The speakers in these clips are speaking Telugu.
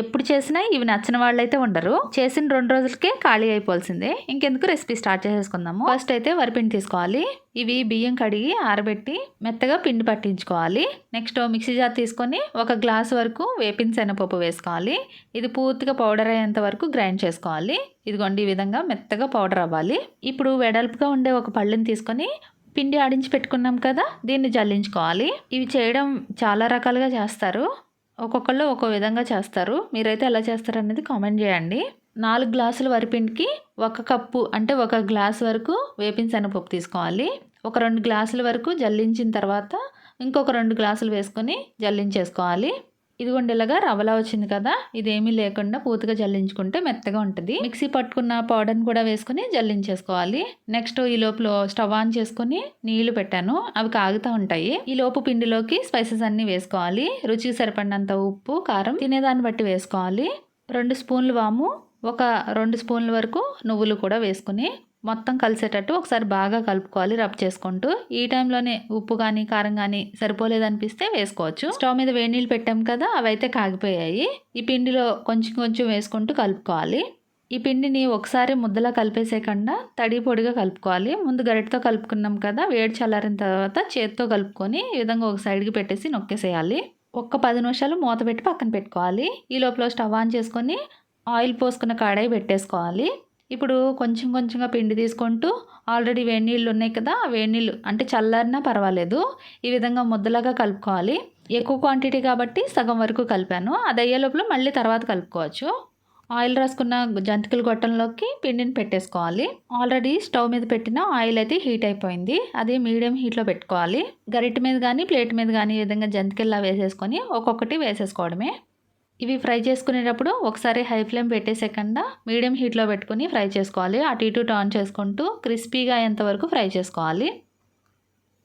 ఎప్పుడు చేసినా ఇవి నచ్చిన వాళ్ళైతే ఉండరు. చేసిన రెండు రోజులకే ఖాళీ అయిపోవాల్సిందే. ఇంకెందుకు రెసిపీ స్టార్ట్ చేసేసుకుందాము. ఫస్ట్ అయితే వరిపిండి తీసుకోవాలి. ఇవి బియ్యం కడిగి ఆరబెట్టి మెత్తగా పిండి పట్టించుకోవాలి. నెక్స్ట్ మిక్సీ జార్ తీసుకొని ఒక గ్లాస్ వరకు వేపిన శనగపప్పు వేసుకోవాలి. ఇది పూర్తిగా పౌడర్ అయ్యేంత వరకు గ్రైండ్ చేసుకోవాలి. ఇదిగోండి ఈ విధంగా మెత్తగా పౌడర్ అవ్వాలి. ఇప్పుడు వెడల్పుగా ఉండే ఒక పళ్ళని తీసుకొని పిండి ఆడించి పెట్టుకున్నాం కదా దీన్ని జల్లించుకోవాలి. ఇవి చేయడం చాలా రకాలుగా చేస్తారు. ఒక్కొక్కళ్ళు ఒక్కో విధంగా చేస్తారు. మీరైతే ఎలా చేస్తారు అనేది కామెంట్ చేయండి. నాలుగు గ్లాసుల వరిపిండికి ఒక కప్పు అంటే ఒక గ్లాస్ వరకు వేపించనపప్పు తీసుకోవాలి. ఒక రెండు గ్లాసుల వరకు జల్లించిన తర్వాత ఇంకొక రెండు గ్లాసులు వేసుకొని జల్లించేసుకోవాలి. ఇదిగోండి ఇలాగా రవ్వలా వచ్చింది కదా ఇదేమీ లేకుండా పూర్తిగా జల్లించుకుంటే మెత్తగా ఉంటుంది. మిక్సీ పట్టుకున్న పౌడర్ని కూడా వేసుకుని జల్లించేసుకోవాలి. నెక్స్ట్ ఈ లోపల స్టవ్ ఆన్ చేసుకుని నీళ్ళు పెట్టాను. అవి కాగుతూ ఉంటాయి. ఈ లోపు పిండిలోకి స్పైసెస్ అన్ని వేసుకోవాలి. రుచికి సరిపడినంత ఉప్పు కారం తినేదాన్ని బట్టి వేసుకోవాలి. రెండు స్పూన్లు వాము ఒక రెండు స్పూన్ల వరకు నువ్వులు కూడా వేసుకుని మొత్తం కలిసేటట్టు ఒకసారి బాగా కలుపుకోవాలి రబ్ చేసుకుంటూ. ఈ టైంలోనే ఉప్పు కానీ కారం కానీ సరిపోలేదనిపిస్తే వేసుకోవచ్చు. స్టవ్ మీద వేడి నీళ్ళు పెట్టాం కదా అవి అయితే కాగిపోయాయి. ఈ పిండిలో కొంచెం కొంచెం వేసుకుంటూ కలుపుకోవాలి. ఈ పిండిని ఒకసారి ముద్దలా కలిపేసేయకుండా తడి పొడిగా కలుపుకోవాలి. ముందు గరిటతో కలుపుకున్నాం కదా వేడి చల్లారిన తర్వాత చేతితో కలుపుకొని ఈ విధంగా ఒక సైడ్కి పెట్టేసి నొక్కేసేయాలి. ఒక్క పది నిమిషాలు మూత పెట్టి పక్కన పెట్టుకోవాలి. ఈ లోపల స్టవ్ ఆన్ చేసుకొని ఆయిల్ పోసుకున్న కడాయి పెట్టేసుకోవాలి. ఇప్పుడు కొంచెం కొంచెంగా పిండి తీసుకుంటూ ఆల్రెడీ వేడి నీళ్ళు ఉన్నాయి కదా ఆ వేడి నీళ్ళు అంటే చల్లారినా పర్వాలేదు. ఈ విధంగా ముద్దలాగా కలుపుకోవాలి. ఎక్కువ క్వాంటిటీ కాబట్టి సగం వరకు కలిపాను. అది అయ్యే లోపల మళ్ళీ తర్వాత కలుపుకోవచ్చు. ఆయిల్ రాసుకున్న జంతికల గొట్టంలోకి పిండిని పెట్టేసుకోవాలి. ఆల్రెడీ స్టవ్ మీద పెట్టిన ఆయిల్ అయితే హీట్ అయిపోయింది. అది మీడియం హీట్లో పెట్టుకోవాలి. గరిటె మీద కానీ ప్లేట్ మీద కానీ ఈ విధంగా జంతికల్లా వేసేసుకొని ఒక్కొక్కటి వేసేసుకోవడమే. ఇవి ఫ్రై చేసుకునేటప్పుడు ఒకసారి హై ఫ్లేమ్ పెట్టేసేకుండా మీడియం హీట్లో పెట్టుకుని ఫ్రై చేసుకోవాలి. అటు ఇటు టర్న్ చేసుకుంటూ క్రిస్పీగా అయ్యేంతవరకు ఫ్రై చేసుకోవాలి.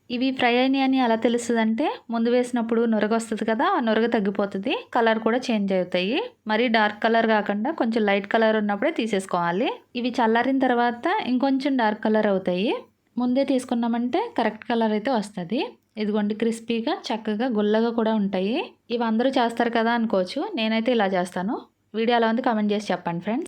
ఇవి ఫ్రై అయినాయి అని ఎలా తెలుస్తుందంటే ముందు వేసినప్పుడు నొరగ వస్తుంది కదా ఆ నొరగ తగ్గిపోతుంది. కలర్ కూడా చేంజ్ అవుతాయి. మరీ డార్క్ కలర్ కాకుండా కొంచెం లైట్ కలర్ ఉన్నప్పుడే తీసేసుకోవాలి. ఇవి చల్లారిన తర్వాత ఇంకొంచెం డార్క్ కలర్ అవుతాయి. ముందే తీసుకున్నామంటే కరెక్ట్ కలర్ అయితే వస్తుంది. ఇదిగోండి క్రిస్పీగా చక్కగా గుల్లగా కూడా ఉంటాయి. ఇవి అందరూ చేస్తారు కదా అనుకోవచ్చు. నేనైతే ఇలా చేస్తాను. వీడియో అలా ఉంది కామెంట్ చేసి చెప్పండి ఫ్రెండ్స్.